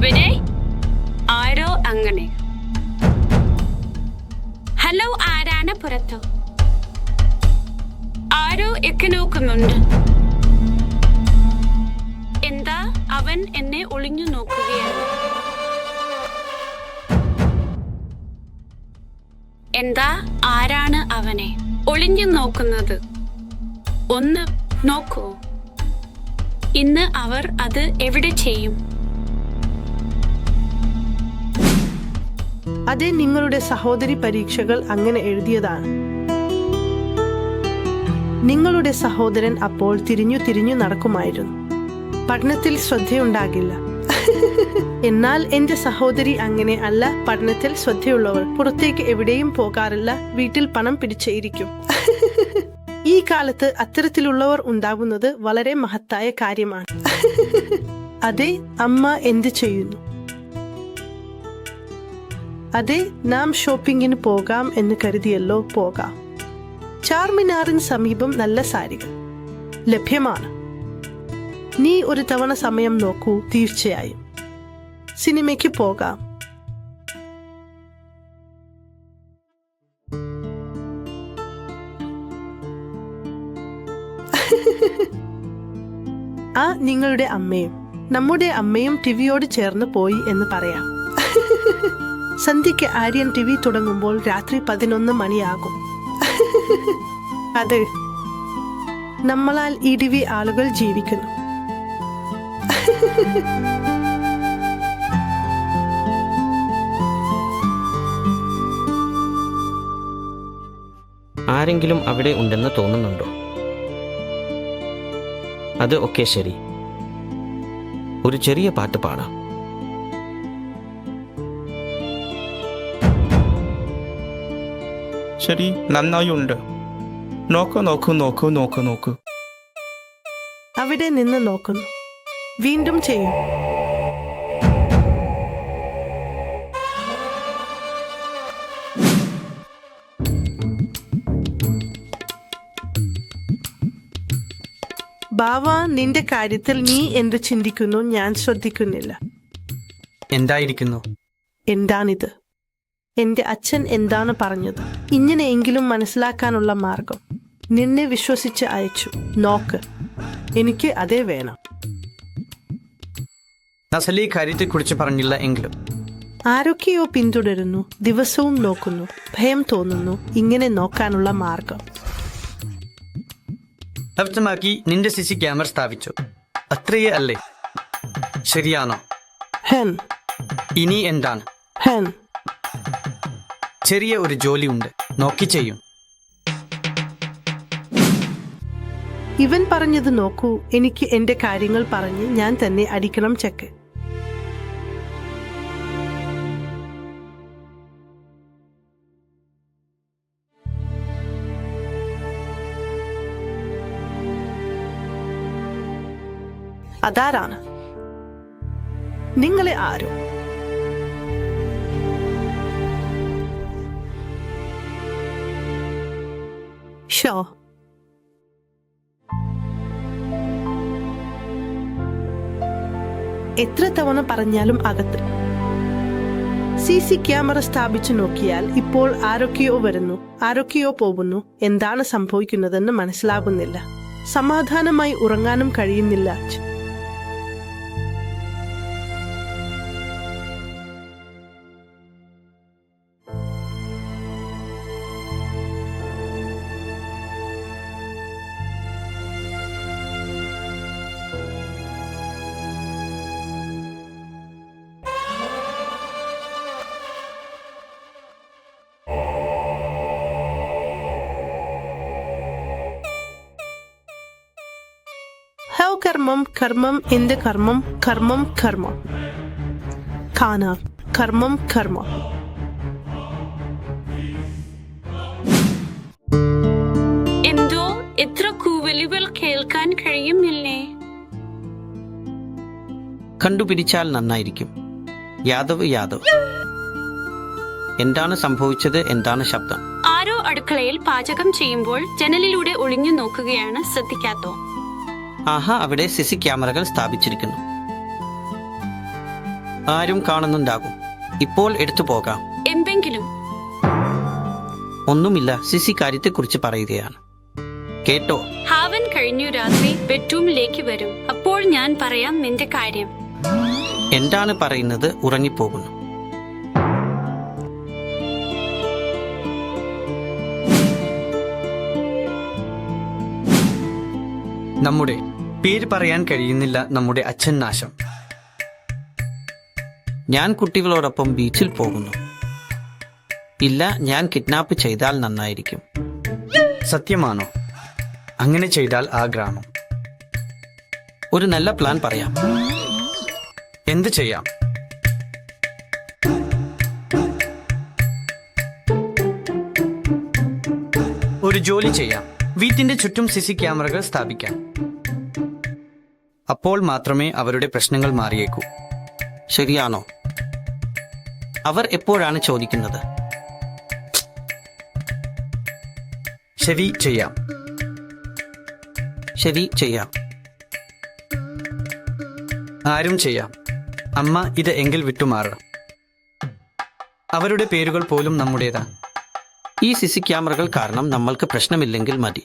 ഇവിടെ ആരോ അങ്ങനെ. ഹലോ ആരാണ് പുറത്ത്? ആരോ ഒക്കെ നോക്കുന്നുണ്ട്. എന്താ അവൻ എന്നെ ഒളിഞ്ഞു നോക്കുകയാണ്? എന്താ ആരാണ് അവനെ ഒളിഞ്ഞു നോക്കുന്നത്? ഒന്ന് നോക്കൂ. ഇന്ന് അവർ അത് എവിടെ ചെയ്യും? അതെ നിങ്ങളുടെ സഹോദരി പരീക്ഷകൾ അങ്ങനെ എഴുതിയതാണ്. നിങ്ങളുടെ സഹോദരൻ അപ്പോൾ തിരിഞ്ഞു തിരിഞ്ഞു നടക്കുമായിരുന്നു. പഠനത്തിൽ ശ്രദ്ധയുണ്ടാകില്ല. എന്നാൽ എന്റെ സഹോദരി അങ്ങനെ അല്ല. പഠനത്തിൽ ശ്രദ്ധയുള്ളവൾ പുറത്തേക്ക് എവിടെയും പോകാറില്ല. വീട്ടിൽ പണം പിടിച്ചേയിരിക്കും. ഈ കാലത്ത് അത്തരത്തിലുള്ളവർ ഉണ്ടാകുന്നത് വളരെ മഹത്തായ കാര്യമാണ്. അതെ അമ്മ എന്ത് ചെയ്യുന്നു? അതെ നാം ഷോപ്പിങ്ങിന് പോകാം എന്ന് കരുതിയല്ലോ പോകാം. ചാർമിനാറിന് സമീപം നല്ല സാരികൾ. ലഭ്യമാണ്. നീ ഒരു തവണ സമയം നോക്കൂ തീർച്ചയായും. സിനിമയ്ക്ക് പോകാം. ആ നിങ്ങളുടെ അമ്മയും നമ്മുടെ അമ്മയും ടിവിയോട് ചേർന്ന് പോയി എന്ന് പറയാം. സന്ധ്യയ്ക്ക് ആര്യൻ ടി വി തുടങ്ങുമ്പോൾ രാത്രി പതിനൊന്ന് മണിയാകും. അതെ. നമ്മളാൽ ഈ ടി വി ആളുകൾ ജീവിക്കുന്നു. ആരെങ്കിലും അവിടെ ഉണ്ടെന്ന് തോന്നുന്നുണ്ടോ? അത് ഒക്കെ ശരി. ഒരു ചെറിയ പാട്ട് പാടാം. ശരി നന്നായി ഉണ്ട് നോക്കൂ നോക്കൂ നോക്കൂ നോക്കൂ നോക്കൂ. അവിടെ നിന്ന് നോക്കുന്നു. വീണ്ടും ചെയ്യും. ബാവ നിന്റെ കാര്യത്തിൽ നീ എന്ത് ചിന്തിക്കുന്നു? ഞാൻ ശ്രദ്ധിക്കുന്നില്ല. എന്തായിരിക്കുന്നു? എന്താണിത്? എന്റെ അച്ഛൻ എന്താണ് പറഞ്ഞത്? ഇങ്ങനെയെങ്കിലും മനസ്സിലാക്കാനുള്ള മാർഗം. നിന്നെ വിശ്വസിച്ച് അയച്ചു. നോക്ക്. എനിക്ക് അതേ വേണം. നസലി കാര്യത്തെക്കുറിച്ച് പറഞ്ഞില്ല എങ്കിലും. ആരൊക്കെയോ പിന്തുടരുന്നു. ദിവസവും നോക്കുന്നു. ഭയം തോന്നുന്നു. ഇങ്ങനെ നോക്കാനുള്ള മാർഗം. വ്യക്തമാക്കി നിന്റെ സിസി ക്യാമറ സ്ഥാപിച്ചു. അത്രയേ അല്ലേ? ശരിയാണോ? ഹെൻ. ഇനി എന്താണ്? ഹെൻ. ചെറിയ ഒരു ജോലിയുണ്ട്. നോക്കി ചെയ്യും. ഇവൻ പറഞ്ഞത് നോക്കൂ. എനിക്ക് എന്റെ കാര്യങ്ങൾ പറഞ്ഞ് ഞാൻ തന്നെ അടിക്കണം ചെക്ക്. അതാരാണ്? നിങ്ങളെ ആരും ഷോ എത്ര തവണ പറഞ്ഞാലും അകത്ത്. സി സി ക്യാമറ സ്ഥാപിച്ചു നോക്കിയാൽ ഇപ്പോൾ ആരൊക്കെയോ വരുന്നു ആരൊക്കെയോ പോകുന്നു. എന്താണ് സംഭവിക്കുന്നതെന്ന് മനസ്സിലാകുന്നില്ല. സമാധാനമായി ഉറങ്ങാനും കഴിയുന്നില്ല. കർമ്മം കർമ്മം എന്ത് കർമ്മം? കർമ്മം കർമ്മം. കാന കർമ്മം കർമ്മം. എന്തോ എത്ര കൂവലുകൾ കേൾക്കാൻ കഴിയുന്നില്ലേ? കണ്ടുപിടിച്ചാൽ നന്നായിരിക്കും. യാദവ് യാദവ്. എന്താണ് സംഭവിച്ചത്? എന്താണ് ശബ്ദം? ആരോ അടുക്കളയിൽ പാചകം ചെയ്യുമ്പോൾ ജനലിലൂടെ ഒളിഞ്ഞു നോക്കുകയാണ് ശ്രദ്ധിക്കാത്തോ? ആഹാ അവിടെ സി സി ക്യാമറകൾ സ്ഥാപിച്ചിരിക്കുന്നു. ആരും കാണുന്നുണ്ടാകും. ഇപ്പോൾ എടുത്തു പോകാം. എന്തെങ്കിലും? ഒന്നുമില്ല സി സിസി കാര്യത്തെക്കുറിച്ച് പറയുകയാണ്. കേട്ടോ? ഹാവൻ കഴിഞ്ഞു രാത്രി ബെഡ്റൂമിലേക്ക് വരും. അപ്പോൾ ഞാൻ പറയാം നിന്റെ കാര്യം. എന്താണ് പറയുന്നത്? ഉറങ്ങിപ്പോകുന്നു. നമ്മുടെ പേര് പറയാൻ കഴിയുന്നില്ല നമ്മുടെ അച്ഛൻ നാശം. ഞാൻ കുട്ടികളോടൊപ്പം ബീച്ചിൽ പോകുന്നു. ഇല്ല ഞാൻ കിഡ്നാപ്പ് ചെയ്താൽ നന്നായിരിക്കും. സത്യമാണോ? അങ്ങനെ ചെയ്താൽ ആ ഗ്രാമം. ഒരു നല്ല പ്ലാൻ പറയാം. എന്ത് ചെയ്യാം? ഒരു ജോലി ചെയ്യാം. വീട്ടിന്റെ ചുറ്റും സിസി ക്യാമറകൾ സ്ഥാപിക്കാം. അപ്പോൾ മാത്രമേ അവരുടെ പ്രശ്നങ്ങൾ മാറിയേക്കൂ. ശരിയാണോ? അവർ എപ്പോഴാണ് ചോദിക്കുന്നത്? ശരി ചെയ്യാം. ശരി ചെയ്യാം. ആരും ചെയ്യാം. അമ്മ ഇത് എങ്കിൽ വിട്ടുമാറുക അവരുടെ പേരുകൾ പോലും നമ്മുടേതാണ്. ഈ സിസി ക്യാമറകൾ കാരണം നമ്മൾക്ക് പ്രശ്നമില്ലെങ്കിൽ മതി.